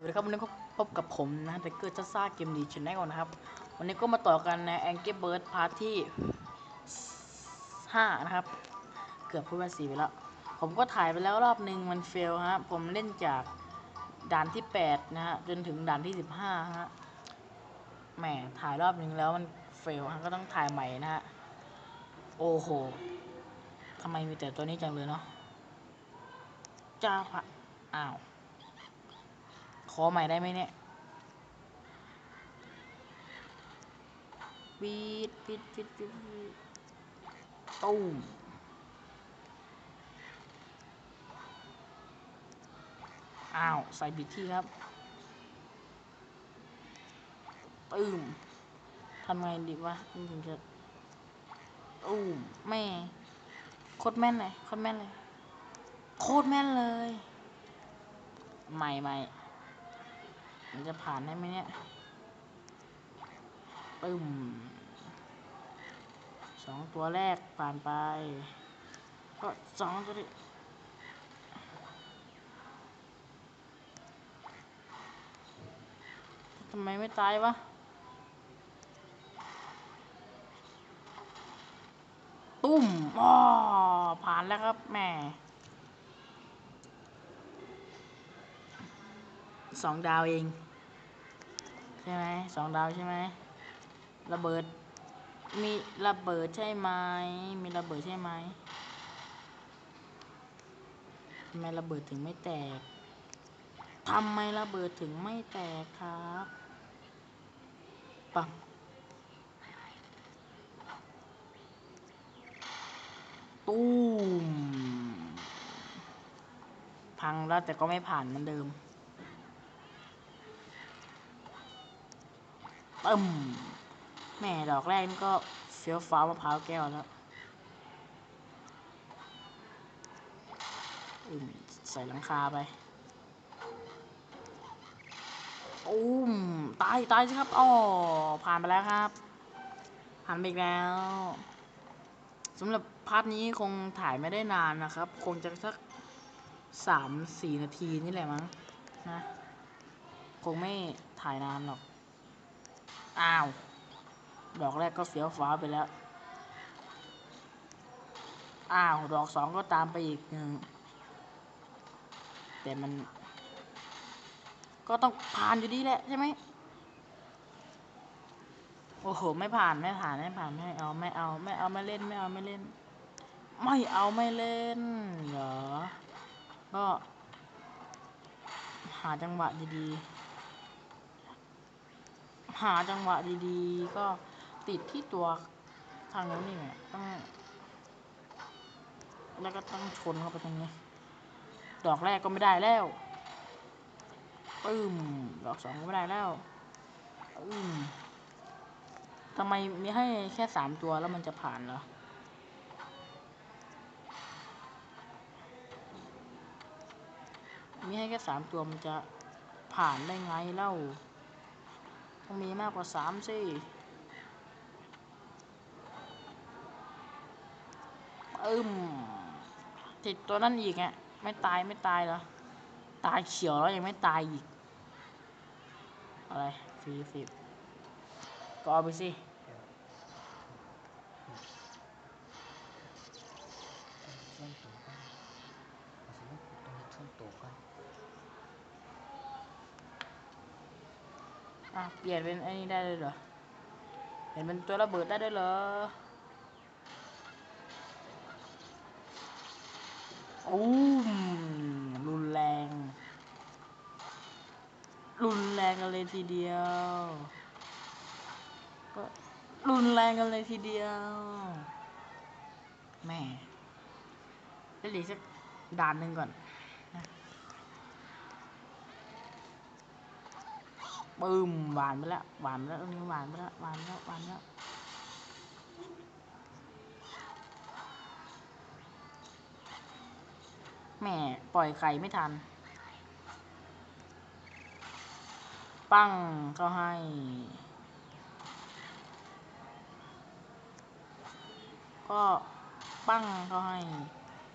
สวัสดีครับวันนี้ก็พบกับผมนะแต่เกิดจะซ่าเกมดีชแนลนะครับ วันนี้ก็มาต่อกันใน Angry Bird Part ที่ 5 นะครับ เกือบพูดว่าสี่ไปแล้ว ผมก็ถ่ายไปแล้วรอบหนึ่งมันเฟลฮะ ผมเล่นจากด่านที่ 8 นะฮะ จนถึงด่านที่ 15 ฮะ แหมถ่ายรอบหนึ่งแล้วมันเฟลฮะ ก็ต้องถ่ายใหม่นะฮะ โอ้โหทำไมมีแต่ตัวนี้จังเลยเนาะจ้าพระอ้าว อใหม่ได้ไหมเนี่ยปีดปิดปิดปิดปิดตุ้มอ้าว ใส่บิดที่ครับตึมทำไงดีวะนี่ถึงจะอู้มแม่โคตรแม่นเลยโคตรแม่นเลยโคตรแม่นเลย ใหม่ใหม่ มันจะผ่านได้ไหมเนี่ยปึ้มสองตัวแรกผ่านไป ก็สองตัวนี้ทำไมไม่ตายวะตุ้มอ๋อผ่านแล้วครับแม่ สองดาวเอง ใช่ไหมสองดาวใช่ไหมระเบิด มีระเบิดใช่ไหมมีระเบิดใช่ไหมทำไมระเบิดถึงไม่แตกทำไมระเบิดถึงไม่แตกครับปังตู้มพังแล้วแต่ก็ไม่ผ่านเหมือนเดิม ตึมแม่ดอกแรกนี่ก็เฟี้ยวฟ้าวมะพร้าวแก้วแล้วอืมใส่หลังคาไปอุ้มตายตายสิครับอ๋อผ่านไปแล้วครับ ผ่านไปอีกแล้วสำหรับพาร์ทนี้คงถ่ายไม่ได้นานนะครับ คงจะสักสามสี่นาทีนี่แหละมั้งนะ คงไม่ถ่ายนานหรอก อ้าว ดอกแรกก็เฟี้ยวฟ้าไปแล้ว อ้าว ดอกสองก็ตามไปอีกหนึ่งแต่มัน ก็ต้องผ่านอยู่ดีแหละใช่ไหมโอ้โห ไม่ผ่านไม่ผ่านไม่ผ่านไม่เอาไม่เอาไม่เอาไม่เล่นไม่เอาไม่เล่น ไม่เอาไม่เล่นเหรอ ก็ หาจังหวะดีๆ หาจังหวะดีๆ ก็ติดที่ตัวทางนู้นนี่แหละต้องแล้วก็ต้องชนเข้าไปตรงนี้ ดอกแรกก็ไม่ได้แล้วปึ้มดอกสองก็ไม่ได้แล้วปึ้มทำไมมีให้แค่สามตัวแล้วมันจะผ่านเหรอมีให้แค่สามตัวมันจะผ่านได้ไงเล่า ต้องมีมากกว่าสามสิอึมติดตัวนั่นอีกอะไม่ตายไม่ตายเหรอ ตายเขียวแล้วยังไม่ตายอีก อะไรฟรีสิบก็เอาไปสิ손 อะเปลี่ยนเป็นไอ้นี่ได้เลยเหรอ เห็นเป็นตัวระเบิดได้ด้วยเหรอ อู้มรุนแรง รุนแรงกันเลยทีเดียว ก็รุนแรงกันเลยทีเดียว แม่เล่นอีกสักด่านหนึ่งก่อนนะ ปึ้มหวานไปแล้วหวานไปแล้วนี้หวานไปแล้วหวานไปแล้วหวานไปแล้วแหม่ปล่อยไข่ไม่ทัน ปั้งก็ให้ ก็ปั้งก็ให้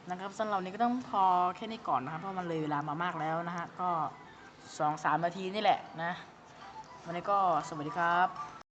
นะครับสำหรับวันนี้ก็ต้องพอแค่นี้ก่อนนะครับ เพราะมันเลยเวลามามากแล้วนะฮะ ก็สองสามนาทีนี่แหละนะ วันนี้ก็สวัสดีครับ